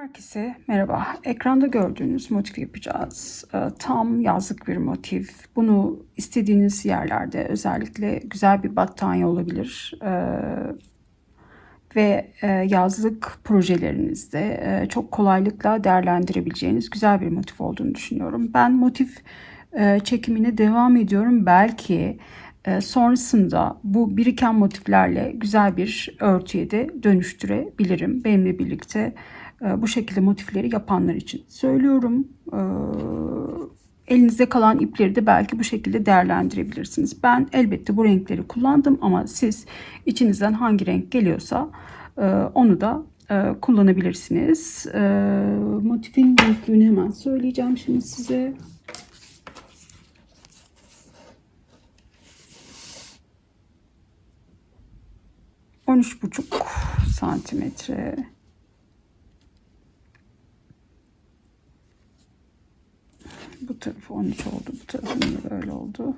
Herkese merhaba. Ekranda gördüğünüz motif yapacağız. Ee, Tam yazlık bir motif. Bunu istediğiniz yerlerde özellikle güzel bir battaniye olabilir. Ee, Ve e, yazlık projelerinizde e, çok kolaylıkla değerlendirebileceğiniz güzel bir motif olduğunu düşünüyorum. Ben motif e, çekimine devam ediyorum. Belki sonrasında bu biriken motiflerle güzel bir örtüye de dönüştürebilirim. Benimle birlikte e, bu şekilde motifleri yapanlar için söylüyorum. E, Elinizde kalan ipleri de belki bu şekilde değerlendirebilirsiniz. Ben elbette bu renkleri kullandım ama siz içinizden hangi renk geliyorsa e, onu da e, kullanabilirsiniz. E, Motifin büyüklüğünü hemen söyleyeceğim şimdi size. On üç buçuk santimetre. Bu tarafı 13 oldu. Bu tarafı niye böyle oldu?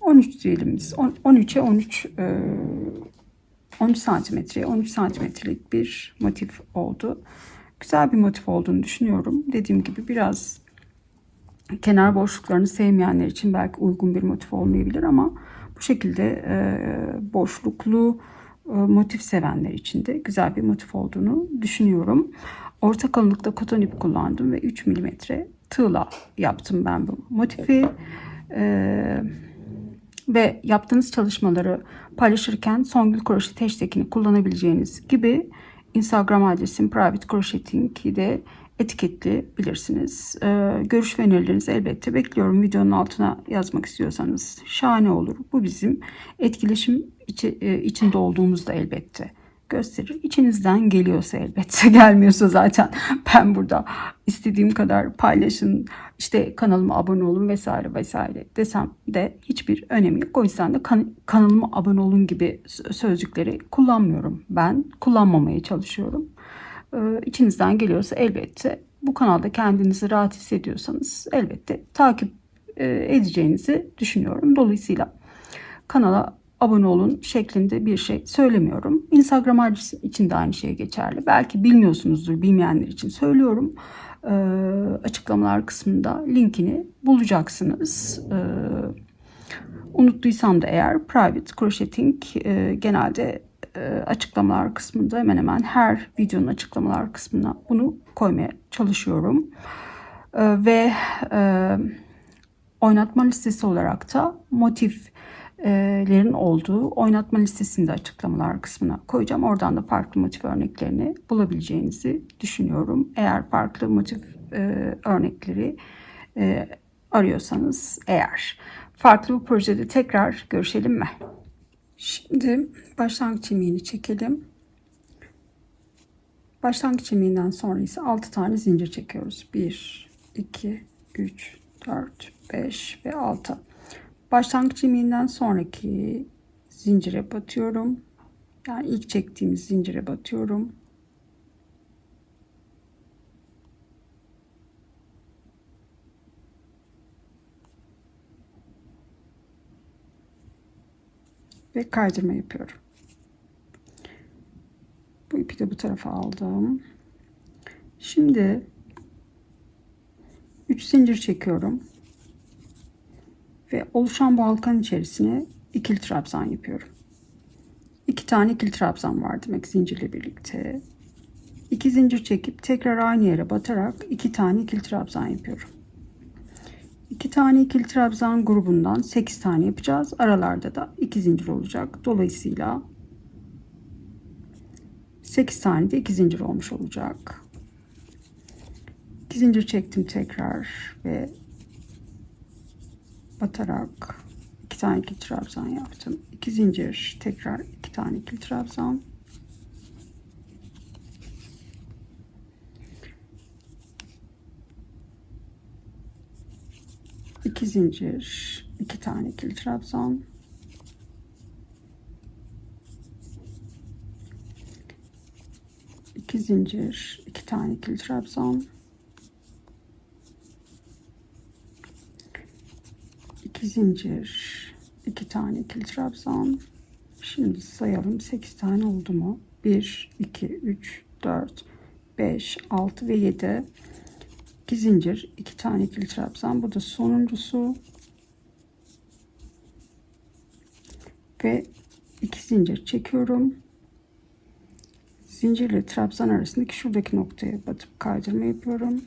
13 diyelim biz. 13'e 13 e, 13 santimetreye 13 santimetrelik bir motif oldu. Güzel bir motif olduğunu düşünüyorum. Dediğim gibi biraz kenar boşluklarını sevmeyenler için belki uygun bir motif olmayabilir ama bu şekilde e, boşluklu e, motif sevenler için de güzel bir motif olduğunu düşünüyorum. Orta kalınlıkta koton ip kullandım ve 3 mm tığla yaptım ben bu motifi. Ee, ve yaptığınız çalışmaları paylaşırken Songül Kroşet hashtagini kullanabileceğiniz gibi Instagram adresim private crocheting'i de etiketleyebilirsiniz. Ee, görüş ve önerilerinizi elbette bekliyorum. Videonun altına yazmak istiyorsanız şahane olur. Bu bizim etkileşim içi, e, içinde olduğumuzda elbette gösterir. İçinizden geliyorsa elbette gelmiyorsa zaten ben burada istediğim kadar paylaşın işte kanalıma abone olun vesaire vesaire desem de hiçbir önemi yok. O yüzden de kan kanalıma abone olun gibi sözcükleri kullanmıyorum. Ben kullanmamaya çalışıyorum. Ee, içinizden geliyorsa elbette bu kanalda kendinizi rahat hissediyorsanız elbette takip e, edeceğinizi düşünüyorum. Dolayısıyla kanala abone olun şeklinde bir şey söylemiyorum. Instagram adresi için de aynı şey geçerli. Belki bilmiyorsunuzdur bilmeyenler için söylüyorum. Ee, açıklamalar kısmında linkini bulacaksınız. Ee, unuttuysam da eğer private crocheting e, genelde e, açıklamalar kısmında hemen hemen her videonun açıklamalar kısmına bunu koymaya çalışıyorum. Ee, ve e, oynatma listesi olarak da motif lerin olduğu oynatma listesini de açıklamalar kısmına koyacağım. Oradan da farklı motif örneklerini bulabileceğinizi düşünüyorum. Eğer farklı motif e, örnekleri e, arıyorsanız eğer. Farklı bir projede tekrar görüşelim mi? Şimdi başlangıç ilmeğini çekelim. Başlangıç ilmeğinden sonra ise 6 tane zincir çekiyoruz. 1, 2, 3, 4, 5 ve 6. Başlangıç ilmeğinden sonraki zincire batıyorum. Yani ilk çektiğimiz zincire batıyorum. Ve kaydırma yapıyorum. Bu ipi de bu tarafa aldım. Şimdi 3 zincir çekiyorum ve oluşan bu halkanın içerisine ikili trabzan yapıyorum. İki tane ikili trabzan var demek zincirle birlikte. İki zincir çekip tekrar aynı yere batarak iki tane ikili trabzan yapıyorum. İki tane ikili trabzan grubundan 8 tane yapacağız. Aralarda da iki zincir olacak. Dolayısıyla 8 tane de iki zincir olmuş olacak. İki zincir çektim tekrar ve batarak iki tane ikili trabzan yaptım. İki zincir tekrar iki tane ikili trabzan. iki zincir iki tane ikili trabzan. iki zincir iki tane ikili trabzan. 2 zincir, 2 tane ikili trabzan. Şimdi sayalım 8 tane oldu mu? 1, 2, 3, 4, 5, 6 ve 7. 2 zincir, 2 tane ikili trabzan. Bu da sonuncusu. Ve 2 zincir çekiyorum. Zincirle trabzan arasındaki şuradaki noktaya batıp kaydırma yapıyorum.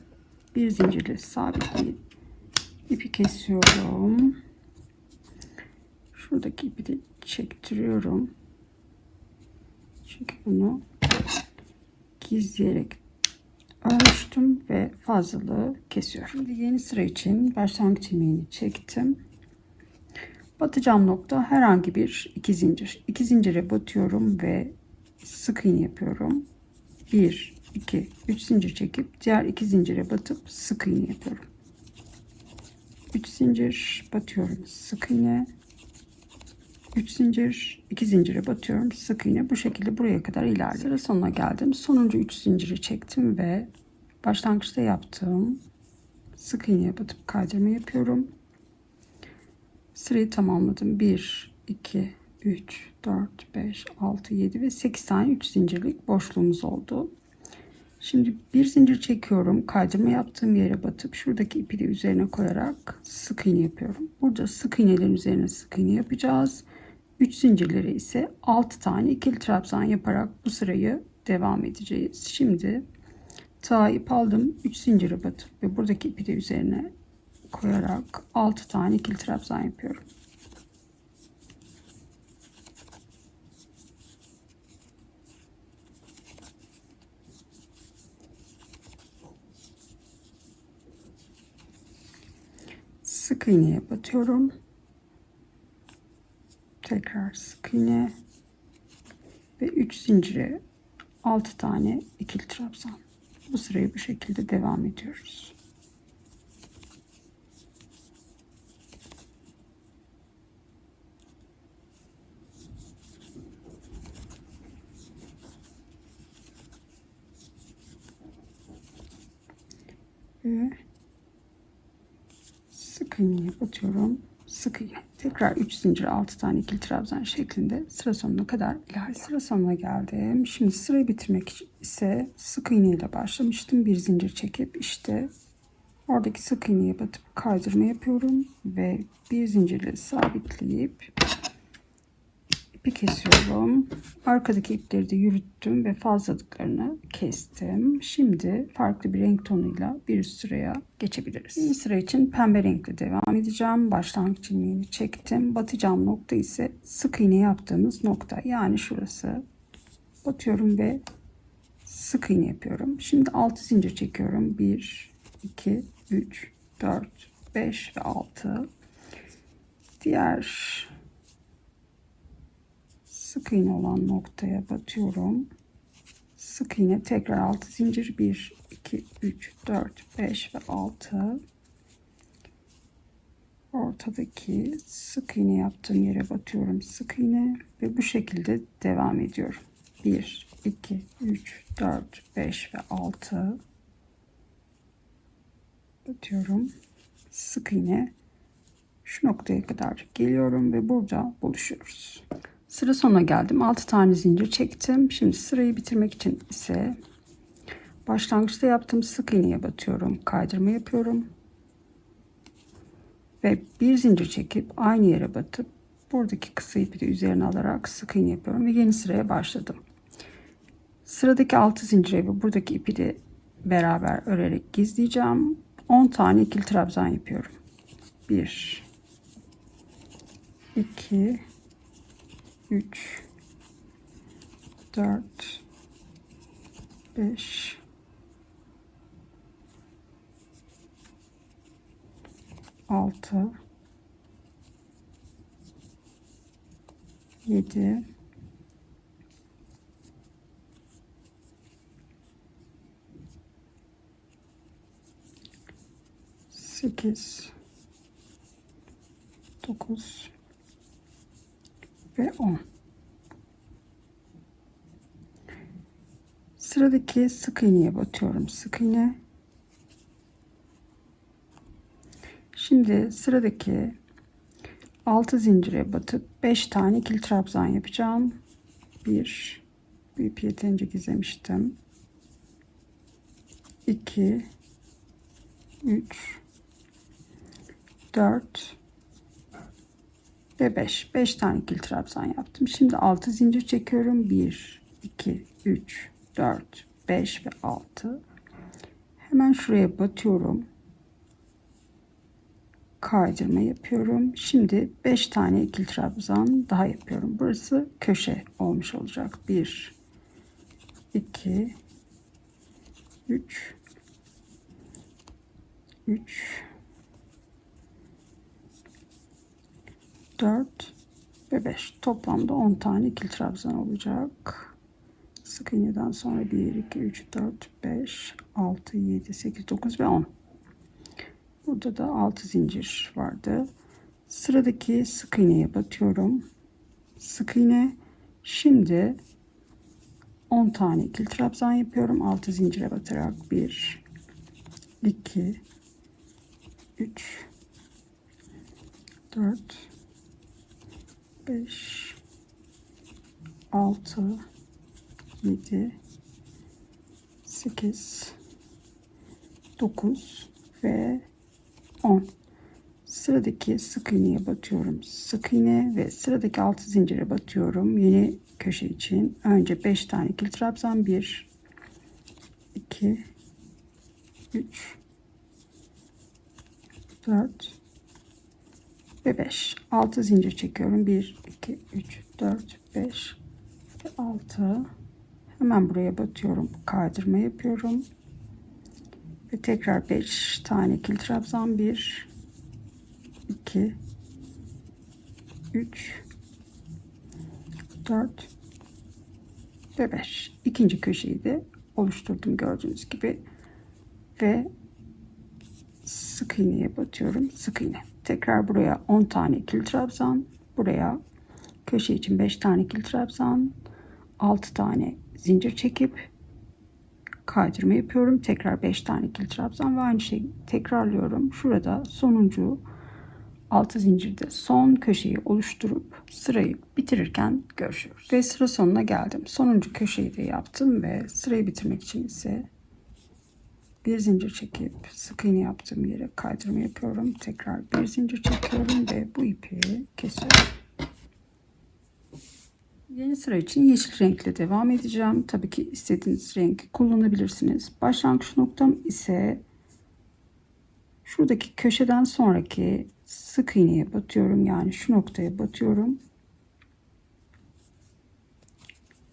Bir zincirle sabitleyip ipi kesiyorum. Şuradaki ipi de çektiriyorum. Çünkü bunu gizleyerek örmüştüm ve fazlalığı kesiyorum. Şimdi yeni sıra için başlangıç ilmeğini çektim. Batacağım nokta herhangi bir iki zincir. İki zincire batıyorum ve sık iğne yapıyorum. 1, 2, 3 zincir çekip diğer iki zincire batıp sık iğne yapıyorum. 3 zincir batıyorum sık iğne 3 zincir 2 zincire batıyorum sık iğne bu şekilde buraya kadar ilerliyorum sıra sonuna geldim sonuncu 3 zinciri çektim ve başlangıçta yaptığım sık iğneye batıp kaydırma yapıyorum sırayı tamamladım 1 2 3 4 5 6 7 ve 8 tane 3 zincirlik boşluğumuz oldu Şimdi bir zincir çekiyorum. Kaydırma yaptığım yere batıp şuradaki ipi de üzerine koyarak sık iğne yapıyorum. Burada sık iğnelerin üzerine sık iğne yapacağız. 3 zincirleri ise 6 tane ikili trabzan yaparak bu sırayı devam edeceğiz. Şimdi ta ip aldım. 3 zincire batıp ve buradaki ipi de üzerine koyarak 6 tane ikili trabzan yapıyorum. sık iğneye batıyorum. Tekrar sık iğne ve 3 zincire 6 tane ikili trabzan. Bu sırayı bu şekilde devam ediyoruz. Ve sık iğneye batıyorum. Sık iğne. Tekrar 3 zincir 6 tane ikili trabzan şeklinde sıra sonuna kadar ilerliyorum. Sıra sonuna geldim. Şimdi sırayı bitirmek için ise sık iğne ile başlamıştım. Bir zincir çekip işte oradaki sık iğneye batıp kaydırma yapıyorum ve bir zincirle sabitleyip ipi kesiyorum. Arkadaki ipleri de yürüttüm ve fazlalıklarını kestim. Şimdi farklı bir renk tonuyla bir üst sıraya geçebiliriz. Yeni sıra için pembe renkle devam edeceğim. Başlangıç ilmeğini çektim. Batacağım nokta ise sık iğne yaptığımız nokta. Yani şurası. Batıyorum ve sık iğne yapıyorum. Şimdi 6 zincir çekiyorum. 1, 2, 3, 4, 5 ve 6. Diğer sık iğne olan noktaya batıyorum. Sık iğne tekrar 6 zincir. 1 2 3 4 5 ve 6 ortadaki sık iğne yaptığım yere batıyorum. Sık iğne ve bu şekilde devam ediyorum. 1 2 3 4 5 ve 6 batıyorum. Sık iğne. Şu noktaya kadar geliyorum ve burada buluşuyoruz Sıra sonuna geldim. 6 tane zincir çektim. Şimdi sırayı bitirmek için ise başlangıçta yaptığım sık iğneye batıyorum. Kaydırma yapıyorum. Ve bir zincir çekip aynı yere batıp buradaki kısa ipi de üzerine alarak sık iğne yapıyorum ve yeni sıraya başladım. Sıradaki 6 zincire ve buradaki ipi de beraber örerek gizleyeceğim. 10 tane ikili trabzan yapıyorum. 1 2 3 4 5 6 7 8 9 ve 10. Sıradaki sık iğneye batıyorum. Sık iğne. Şimdi sıradaki 6 zincire batıp 5 tane ikili trabzan yapacağım. 1 bir ip yeterince gizlemiştim. 2 3 4 ve 5 5 tane ikili trabzan yaptım şimdi 6 zincir çekiyorum 1 2 3 4 5 ve 6 hemen şuraya batıyorum kaydırma yapıyorum. Şimdi 5 tane ikili trabzan daha yapıyorum. Burası köşe olmuş olacak. 1 2 3 3 4 ve 5 toplamda 10 tane ikili trabzan olacak. Sık iğneden sonra 1 2 3 4 5 6 7 8 9 ve 10. Burada da 6 zincir vardı. Sıradaki sık iğneye batıyorum. Sık iğne. Şimdi 10 tane ikili trabzan yapıyorum. 6 zincire batarak 1 2 3 4 5 6 7 8 9 ve 10 sıradaki sık iğneye batıyorum. Sık iğne ve sıradaki altı zincire batıyorum. Yeni köşe için. Önce 5 tane ikili trabzan. 1 2 3 4 ve 5 6 zincir çekiyorum. 1 2 3 4 5 ve 6 hemen buraya batıyorum. Kaydırma yapıyorum. Ve tekrar 5 tane ikili trabzan 1 2 3 4 ve 5 ikinci köşeyi de oluşturdum gördüğünüz gibi. Ve sık iğneye batıyorum. Sık iğne. Tekrar buraya 10 tane ikili trabzan buraya köşe için 5 tane ikili trabzan 6 tane zincir çekip kaydırma yapıyorum. Tekrar 5 tane ikili trabzan ve aynı şeyi tekrarlıyorum. Şurada sonuncu altı zincirde son köşeyi oluşturup sırayı bitirirken görüşüyoruz. Ve sıra sonuna geldim. Sonuncu köşeyi de yaptım ve sırayı bitirmek için ise bir zincir çekip sık iğne yaptığım yere kaydırma yapıyorum. Tekrar bir zincir çekiyorum ve bu ipi kesiyorum. Yeni sıra için yeşil renkle devam edeceğim. Tabii ki istediğiniz rengi kullanabilirsiniz. Başlangıç noktam ise şuradaki köşeden sonraki sık iğneye batıyorum. Yani şu noktaya batıyorum.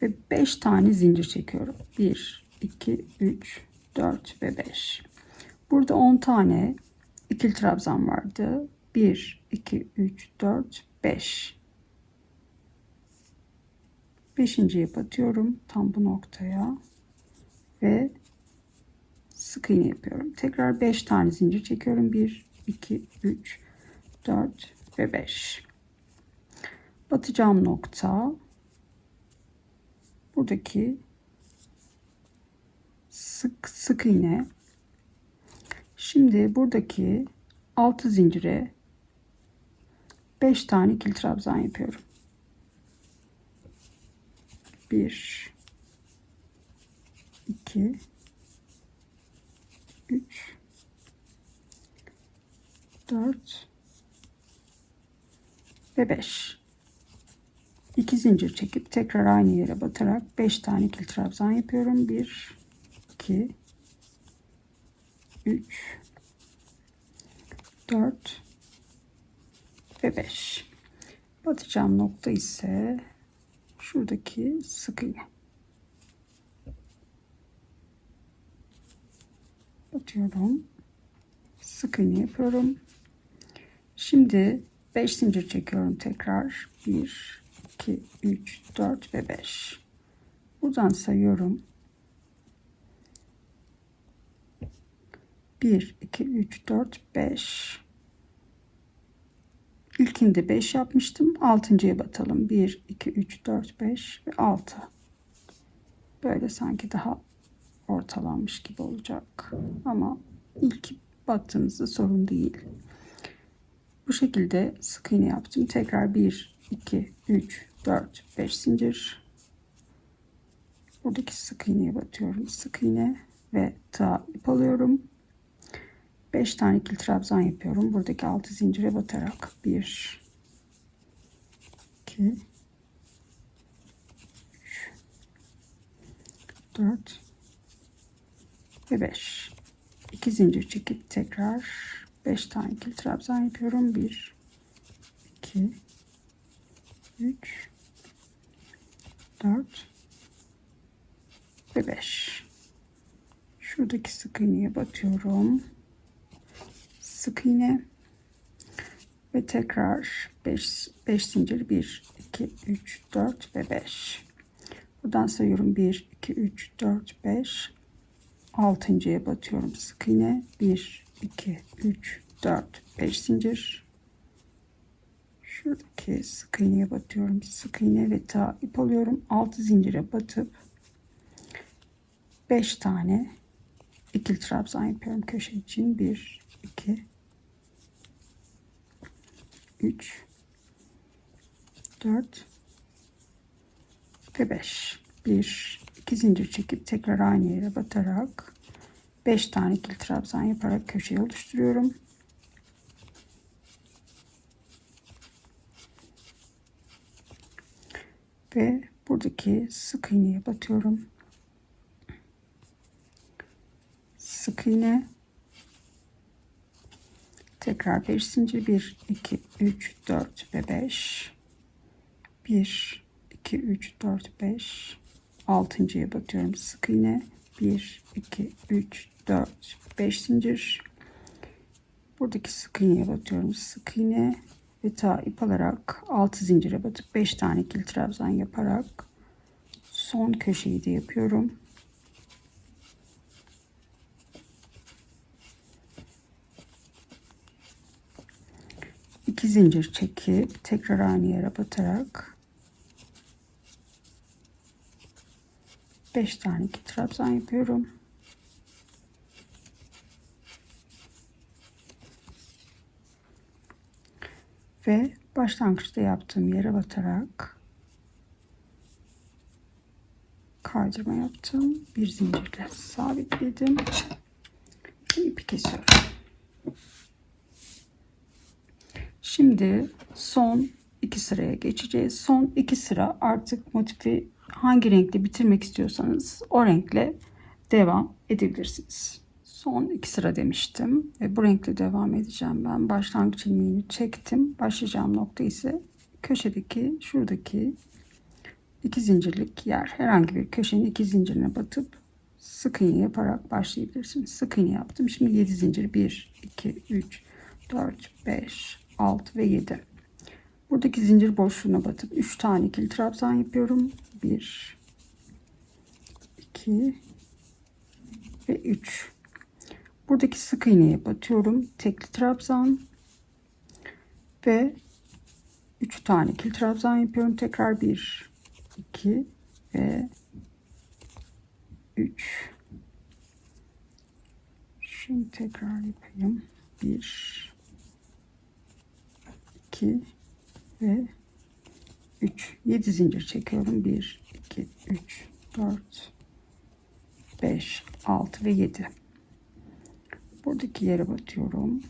Ve 5 tane zincir çekiyorum. 1, 2, 3, 4 ve 5. Burada 10 tane ikili trabzan vardı. 1, 2, 3, 4, 5. Beşinciye batıyorum tam bu noktaya ve sık iğne yapıyorum. Tekrar 5 tane zincir çekiyorum. 1, 2, 3, 4 ve 5. Batacağım nokta buradaki sık sık iğne. Şimdi buradaki 6 zincire 5 tane ikili trabzan yapıyorum. 1 2 3 4 ve 5 2 zincir çekip tekrar aynı yere batarak 5 tane ikili trabzan yapıyorum. 1 2 3 4 ve 5 batacağım nokta ise şuradaki sık iğne. Batıyorum. Sık iğne yapıyorum. Şimdi 5 zincir çekiyorum tekrar. 1, 2, 3, 4 ve 5. Buradan sayıyorum. 1, 2, 3, 4, 5. İlkinde 5 yapmıştım. Altıncıya batalım. 1, 2, 3, 4, 5 ve 6. Böyle sanki daha ortalanmış gibi olacak. Ama ilk battığınızda sorun değil. Bu şekilde sık iğne yaptım. Tekrar 1, 2, 3, 4, 5 zincir. Buradaki sık iğneye batıyorum. Sık iğne ve tığ ip alıyorum. 5 tane ikili trabzan yapıyorum. Buradaki 6 zincire batarak 1 2 3 4 ve 5 2 zincir çekip tekrar 5 tane ikili trabzan yapıyorum. 1 2 3 4 ve 5 şuradaki sık iğneye batıyorum sık iğne ve tekrar 5 5 zincir. 1 2 3 4 ve 5 buradan sayıyorum. 1 2 3 4 5 altıncıya batıyorum. Sık iğne. 1 2 3 4 5 zincir. Şuradaki sık iğneye batıyorum. Sık iğne ve ta ip alıyorum. 6 zincire batıp 5 tane ikili trabzan yapıyorum. Köşe için 1 2 3 4 ve 5 1 2 zincir çekip tekrar aynı yere batarak 5 tane ikili trabzan yaparak köşeyi oluşturuyorum. Ve buradaki sık iğneye batıyorum. Sık iğne tekrar 5 zincir 1 2 3 4 ve 5 1 2 3 4 5 altıncıya batıyorum sık iğne. 1 2 3 4 5 zincir. Buradaki sık iğneye batıyorum sık iğne. Ve ta ip alarak 6 zincire batıp 5 tane ikili trabzan yaparak son köşeyi de yapıyorum iki zincir çekip tekrar aynı yere batarak 5 tane iki trabzan yapıyorum. Ve başlangıçta yaptığım yere batarak kaydırma yaptım. Bir zincirle sabitledim. İpi kesiyorum. Şimdi son iki sıraya geçeceğiz. Son iki sıra artık motifi hangi renkle bitirmek istiyorsanız o renkle devam edebilirsiniz. Son iki sıra demiştim ve bu renkle devam edeceğim ben. Başlangıç ilmeğini çektim. Başlayacağım nokta ise köşedeki şuradaki iki zincirlik yer. Herhangi bir köşenin iki zincirine batıp sık iğne yaparak başlayabilirsiniz. Sık iğne yaptım. Şimdi 7 zincir 1 2 3 4 5 6 ve 7. Buradaki zincir boşluğuna batıp 3 tane ikili trabzan yapıyorum. 1 2 ve 3. Buradaki sık iğneye batıyorum. Tekli trabzan ve 3 tane ikili trabzan yapıyorum. Tekrar 1 2 ve 3. Şimdi tekrar yapayım. 1 2 ve 3 7 zincir çekiyorum. 1 2 3 4 5 6 ve 7 buradaki yere batıyorum.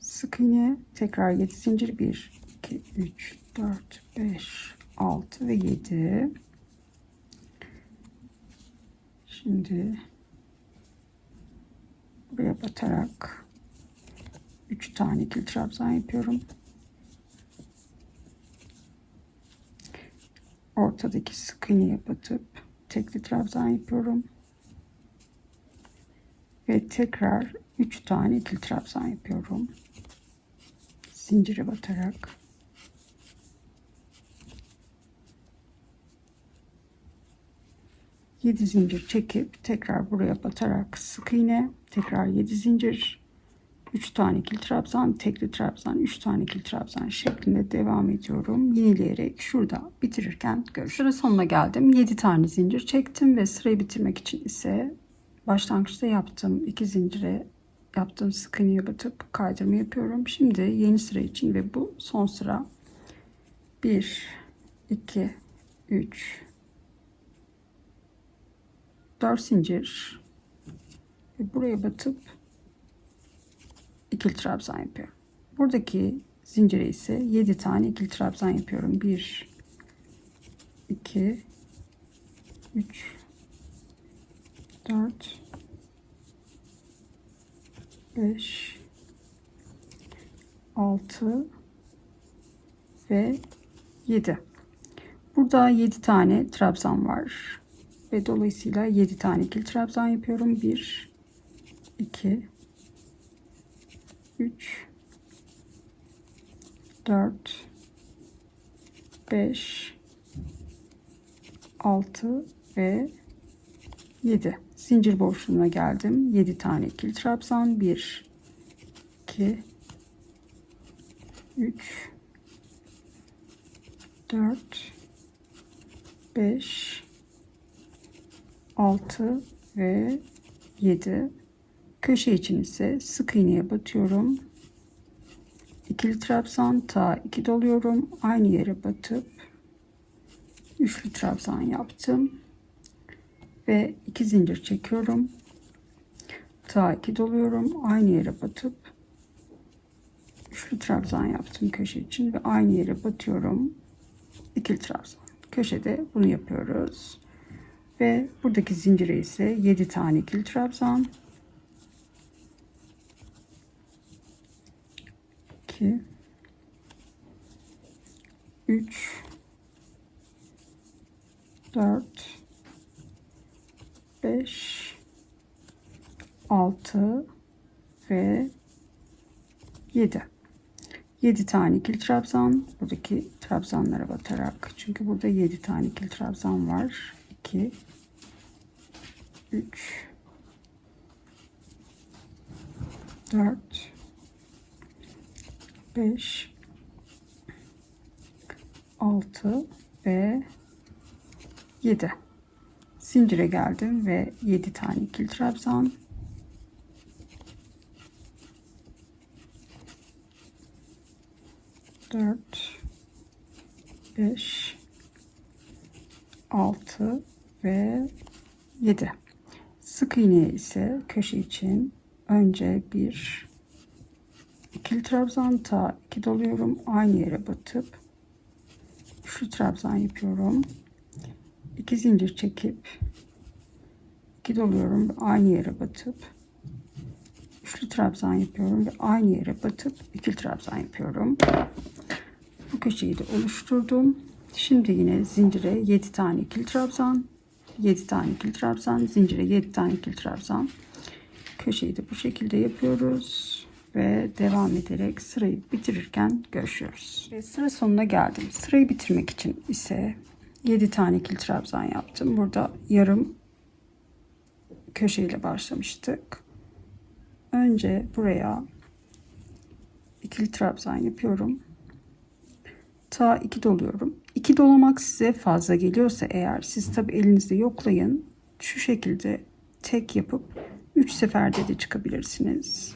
Sık iğne tekrar 7 zincir. 1 2 3 4 5 6 ve 7 şimdi buraya batarak 3 tane ikili trabzan yapıyorum ortadaki sık iğneye batıp tekli trabzan yapıyorum. Ve tekrar 3 tane ikili trabzan yapıyorum. Zincire batarak. Yedi zincir çekip tekrar buraya batarak sık iğne tekrar 7 zincir 3 tane ikili trabzan, tekli trabzan, 3 tane ikili trabzan şeklinde devam ediyorum. Yenileyerek şurada bitirirken görüşürüz. Sıra sonuna geldim. 7 tane zincir çektim ve sırayı bitirmek için ise başlangıçta yaptığım iki zincire yaptığım sık batıp kaydırma yapıyorum. Şimdi yeni sıra için ve bu son sıra 1 2 3 4 zincir ve buraya batıp ikili trabzan yapıyorum. Buradaki zincire ise 7 tane ikili trabzan yapıyorum. 1 2 3 4 5 6 ve 7. Burada 7 tane trabzan var. Ve dolayısıyla 7 tane ikili trabzan yapıyorum. 1 2 3 4 5 6 ve 7 zincir boşluğuna geldim. 7 tane ikili trabzan. 1 2 3 4 5 6 ve 7 köşe için ise sık iğneye batıyorum. İkili trabzan ta 2 doluyorum. Aynı yere batıp üçlü trabzan yaptım. Ve iki zincir çekiyorum. Ta 2 doluyorum. Aynı yere batıp üçlü trabzan yaptım köşe için ve aynı yere batıyorum. İkili trabzan. Köşede bunu yapıyoruz. Ve buradaki zincire ise 7 tane ikili trabzan 2 3 4 5 6 ve 7 7 tane ikili trabzan. Buradaki trabzanlara batarak. Çünkü burada 7 tane ikili trabzan var. 2 3 4 5 6 ve 7 zincire geldim ve 7 tane ikili trabzan. Dört beş altı ve yedi. Sık iğne ise köşe için önce bir ikili trabzan ta 2 doluyorum aynı yere batıp şu trabzan yapıyorum. 2 zincir çekip 2 doluyorum aynı yere batıp üçlü trabzan yapıyorum ve aynı yere batıp ikili trabzan yapıyorum. Bu köşeyi de oluşturdum. Şimdi yine zincire 7 tane ikili trabzan 7 tane ikili trabzan zincire 7 tane ikili trabzan. Köşeyi de bu şekilde yapıyoruz ve devam ederek sırayı bitirirken görüşüyoruz. Ve sıra sonuna geldim. Sırayı bitirmek için ise 7 tane ikili trabzan yaptım. Burada yarım köşeyle başlamıştık. Önce buraya ikili trabzan yapıyorum. Ta 2 doluyorum. 2 dolamak size fazla geliyorsa eğer siz tabi elinizde yoklayın. Şu şekilde tek yapıp 3 seferde de çıkabilirsiniz.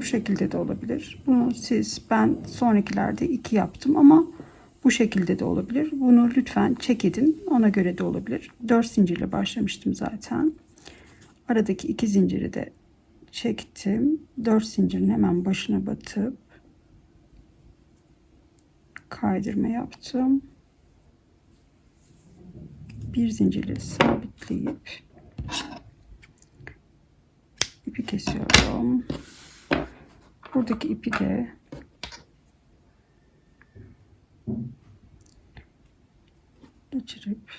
Bu şekilde de olabilir. Bunu siz ben sonrakilerde 2 yaptım ama bu şekilde de olabilir. Bunu lütfen çek edin. Ona göre de olabilir. 4 zincirle başlamıştım zaten. Aradaki iki zinciri de çektim. 4 zincirin hemen başına batıp kaydırma yaptım. Bir zincirle sabitleyip ipi kesiyorum. Buradaki ipi de geçirip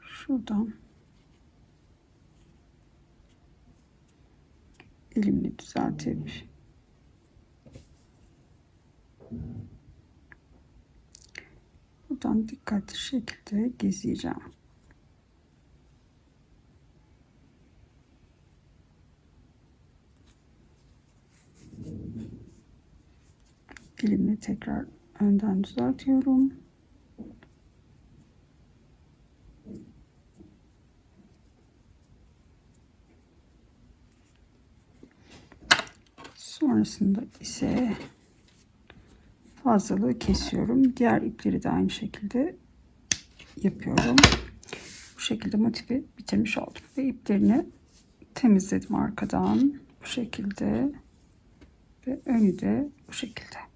şuradan elimle düzeltip buradan dikkatli şekilde gezeceğim. Elimle tekrar önden düzeltiyorum. Sonrasında ise fazlalığı kesiyorum. Diğer ipleri de aynı şekilde yapıyorum. Bu şekilde motifi bitirmiş oldum. Ve iplerini temizledim arkadan. Bu şekilde. Ve önü de bu şekilde.